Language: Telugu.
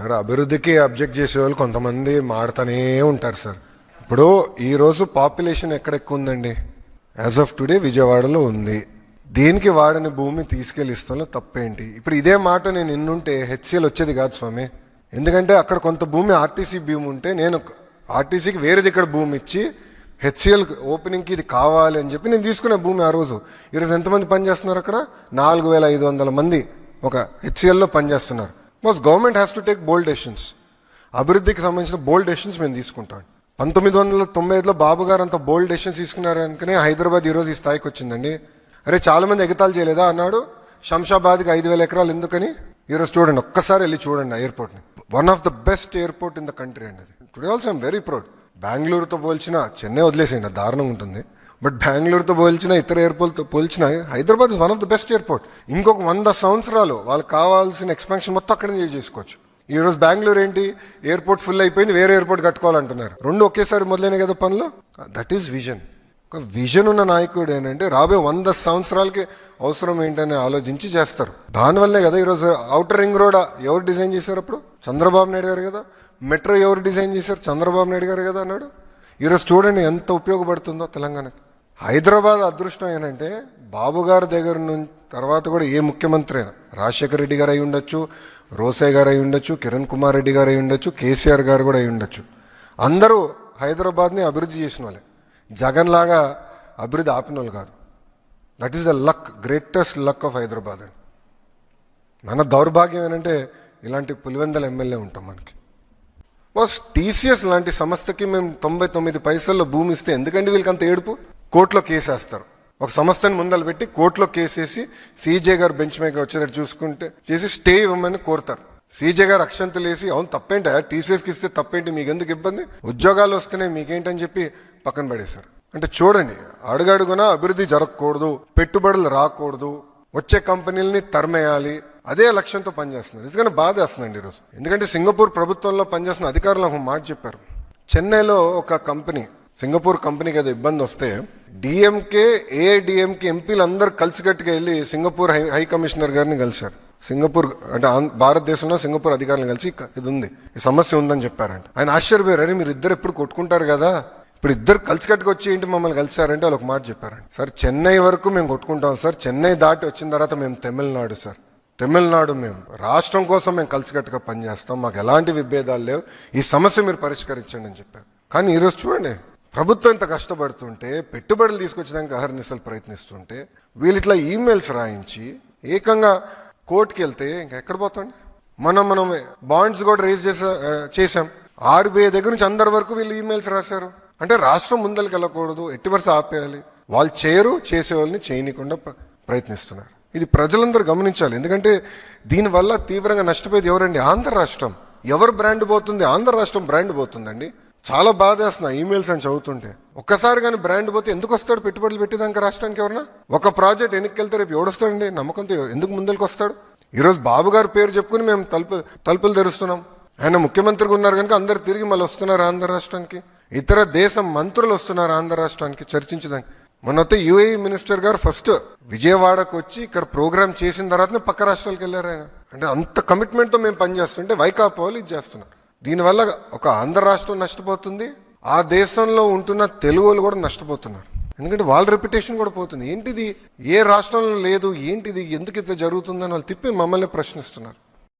అభివృద్ధికి అబ్జెక్ట్ చేసే వాళ్ళు కొంతమంది మాడుతూనే ఉంటారు సార్. ఇప్పుడు ఈరోజు పాపులేషన్ ఎక్కడ ఎక్కువ ఉందండి? యాజ్ ఆఫ్ టుడే విజయవాడలో ఉంది. దీనికి వాడని భూమి తీసుకెళ్ళి ఇస్తాలో తప్పేంటి? ఇప్పుడు ఇదే మాట నేను నిన్నుంటే హెచ్సిఎల్ వచ్చేది కాదు స్వామి. ఎందుకంటే అక్కడ కొంత భూమి ఆర్టీసీ భూమి ఉంటే నేను ఆర్టీసీకి వేరేది ఇక్కడ భూమి ఇచ్చి హెచ్సిఎల్ ఓపెనింగ్కి ఇది కావాలి అని చెప్పి నేను తీసుకునే భూమి ఆ రోజు. ఈరోజు ఎంతమంది పనిచేస్తున్నారు అక్కడ? నాలుగు వేల ఐదు వందల మంది ఒక హెచ్సిఎల్లో పనిచేస్తున్నారు. Boss government has to take bold decisions అభివృద్ధికి సంబంధించిన బోల్డ్ డెసిషన్స్ మేము తీసుకుంటాం. పంతొమ్మిది వందల తొంభై ఐదులో బాబు గారు అంత బోల్డ్ డెసిషన్స్ తీసుకున్నారు అనుకునే హైదరాబాద్ ఈరోజు ఈ స్థాయికి వచ్చిందండి. అరే చాలామంది ఎగతాలు చేయలేదా అన్నాడు. శంషాబాద్కి ఐదు వేల ఎకరాలు ఎందుకని? ఈరోజు చూడండి ఒక్కసారి వెళ్ళి చూడండి ఆ ఎయిర్పోర్ట్ని. One of the best airport in the country అండి అది. Today also I'm very proud బెంగళూరుతో పోల్చిన చెన్నై వదిలేసేయండి దారుణంగా ఉంటుంది. బట్ బెంగళూరుతో పోల్చిన ఇతర ఎయిర్పోర్ట్తో పోల్చిన Hyderabad is one of the best airport ఇంకొక వంద సంవత్సరాలు వాళ్ళకి కావాల్సిన ఎక్స్పాన్షన్ మొత్తం అక్కడే చేసుకోవచ్చు. ఈరోజు బెంగళూరు ఏంటి? ఎయిర్పోర్ట్ ఫుల్ అయిపోయింది వేరే ఎయిర్పోర్ట్ కట్టుకోవాలంటున్నారు. రెండు ఒకేసారి మొదలైన కదా పనులు? దట్ ఈస్ విజన్ ఒక విజన్ ఉన్న నాయకుడు ఏంటంటే రాబోయే వంద సంవత్సరాలకి అవసరం ఏంటని ఆలోచించి చేస్తారు. దానివల్లే కదా ఈరోజు అవుటర్ రింగ్ రోడ్ ఎవరు డిజైన్ చేశారు అప్పుడు? చంద్రబాబు నాయుడు గారు కదా. మెట్రో ఎవరు డిజైన్ చేశారు? చంద్రబాబు నాయుడు గారు కదా అన్నాడు. ఈరోజు చూడండి ఎంత ఉపయోగపడుతుందో తెలంగాణకి. హైదరాబాద్ అదృష్టం ఏంటంటే బాబు గారి దగ్గర నుంచి తర్వాత కూడా ఏ ముఖ్యమంత్రి అయినా రాజశేఖర రెడ్డి గారు అయి ఉండొచ్చు రోసయ్య గారు అయి ఉండొచ్చు కిరణ్ కుమార్ రెడ్డి గారు అయి ఉండొచ్చు కేసీఆర్ గారు కూడా అయి ఉండొచ్చు. అందరూ హైదరాబాద్ని అభివృద్ధి చేసిన వాళ్ళే. జగన్ లాగా అభివృద్ధి ఆపిన వాళ్ళు కాదు. That is the luck greatest luck of Hyderabad అండి. మన దౌర్భాగ్యం ఏంటంటే ఇలాంటి పులివెందల ఎమ్మెల్యే ఉంటాం మనకి. బాస్ టీసీఎస్ లాంటి సంస్థకి మేము తొంభై తొమ్మిది పైసల్లో భూమి ఇస్తే ఎందుకండి వీళ్ళకి అంత ఏడుపు? కోర్టులో కేసేస్తారు. ఒక సంస్థను ముందలు పెట్టి కోర్టులో కేసేసి సీజే గారు బెంచ్ మీద వచ్చేటట్టు చూసుకుంటే చేసి స్టే ఇవ్వమని కోరుతారు. సీజే గారు అక్షంతలు వేసి అవును తప్పేంట? టీసీఎస్కి ఇస్తే తప్పేంటి? మీకు ఎందుకు ఇబ్బంది? ఉద్యోగాలు వస్తున్నాయి మీకేంటని చెప్పి పక్కన పడేశారు. అంటే చూడండి అడుగడుగునా అభివృద్ధి జరగకూడదు పెట్టుబడులు రాకూడదు వచ్చే కంపెనీలని తరిమేయాలి అదే లక్ష్యంతో పనిచేస్తున్నారు. ఎందుకంటే బాధ వేస్తుందండి ఈరోజు. ఎందుకంటే సింగపూర్ ప్రభుత్వంలో పనిచేస్తున్న అధికారులు ఒక మాట చెప్పారు. చెన్నైలో ఒక కంపెనీ సింగపూర్ కంపెనీకి ఏదో ఇబ్బంది వస్తే డిఎంకే ఏఐడిఎంకే ఎంపీలు అందరు కలిసికట్టుగా వెళ్ళి సింగపూర్ హై హై కమిషనర్ గారిని కలిశారు. సింగపూర్ అంటే భారతదేశంలో సింగపూర్ అధికారులను కలిసి ఇది ఉంది. ఈ సమస్య ఉందని చెప్పారంట. ఆయన ఆశ్చర్యపోయారు అరే మీరు ఇద్దరు ఎప్పుడు కొట్టుకుంటారు కదా? ఇప్పుడు ఇద్దరు కలిసికట్టుకు వచ్చి ఏంటి మమ్మల్ని కలిసారంటే వాళ్ళు ఒక మాట చెప్పారండి సార్ చెన్నై వరకు మేము కొట్టుకుంటాం సార్. చెన్నై దాటి వచ్చిన తర్వాత మేము తమిళనాడు సార్. తమిళనాడు మేము రాష్ట్రం కోసం మేము కలిసికట్టుగా పనిచేస్తాం. మాకు ఎలాంటి విభేదాలు లేవు. ఈ సమస్య మీరు పరిష్కరించండి అని చెప్పారు. కానీ ఈరోజు చూడండి ప్రభుత్వం ఇంత కష్టపడుతుంటే పెట్టుబడులు తీసుకొచ్చడానికి అహర్నిశలు ప్రయత్నిస్తుంటే వీళ్ళు ఇట్లా ఈమెయిల్స్ రాయించి ఏకంగా కోర్టుకి వెళ్తే ఇంకా ఎక్కడ పోతాండి మనం మనం బాండ్స్ కూడా రేజ్ చేసా చేసాం చేశాం. ఆర్బీఐ దగ్గర నుంచి అందరి వరకు వీళ్ళు ఈమెయిల్స్ రాశారు. అంటే రాష్ట్రం ముందరికి వెళ్ళకూడదు ఎట్టి వరుస ఆపేయాలి. వాళ్ళు చేయరు చేసే వాళ్ళని చేయనీయకుండా ప్ర- ప్రయత్నిస్తున్నారు. ఇది ప్రజలందరూ గమనించాలి. ఎందుకంటే దీనివల్ల తీవ్రంగా నష్టపోయేది ఎవరండి? ఆంధ్ర రాష్ట్రం. ఎవరు బ్రాండ్ పోతుంది? ఆంధ్ర రాష్ట్రం బ్రాండ్ పోతుందండి. చాలా బాధ వేస్తున్నా ఈమెయిల్స్ అని చదువుతుంటే. ఒక్కసారి కానీ బ్రాండ్ పోతే ఎందుకు వస్తాడు పెట్టుబడులు పెట్టేదానికి రాష్ట్రానికి ఎవరన్నా? ఒక ప్రాజెక్ట్ వెనక్కి వెళ్తే రేపు ఎవడొస్తాడండి నమ్మకంతో ఎందుకు ముందరికి వస్తాడు? ఈరోజు బాబు గారి పేరు చెప్పుకుని మేము తలుపు తలుపులు తెరుస్తున్నాం. ఆయన ముఖ్యమంత్రిగా ఉన్నారు కనుక అందరు తిరిగి మళ్ళీ వస్తున్నారు ఆంధ్ర రాష్ట్రానికి? ఇతర దేశ మంత్రులు వస్తున్నారు ఆంధ్ర రాష్ట్రానికి చర్చించడానికి? మొన్నతో యుఏఈ మినిస్టర్ గారు ఫస్ట్ విజయవాడకు వచ్చి ఇక్కడ ప్రోగ్రామ్ చేసిన తర్వాతనే పక్క రాష్ట్రాలకు వెళ్ళారు ఆయన. అంటే అంత కమిట్మెంట్తో మేము పనిచేస్తుంటే వైకాపా వాళ్ళు ఇది చేస్తున్నారు. దీనివల్ల ఒక ఆంధ్ర రాష్ట్రం నష్టపోతుంది ఆ దేశంలో ఉంటున్న తెలుగు వాళ్ళు కూడా నష్టపోతున్నారు. ఎందుకంటే వాళ్ళ రెప్యుటేషన్ కూడా పోతుంది. ఏంటిది? ఏ రాష్ట్రంలో లేదు ఏంటిది ఎందుకు ఇట్లా జరుగుతుందని వాళ్ళు తిప్పి మమ్మల్ని ప్రశ్నిస్తున్నారు.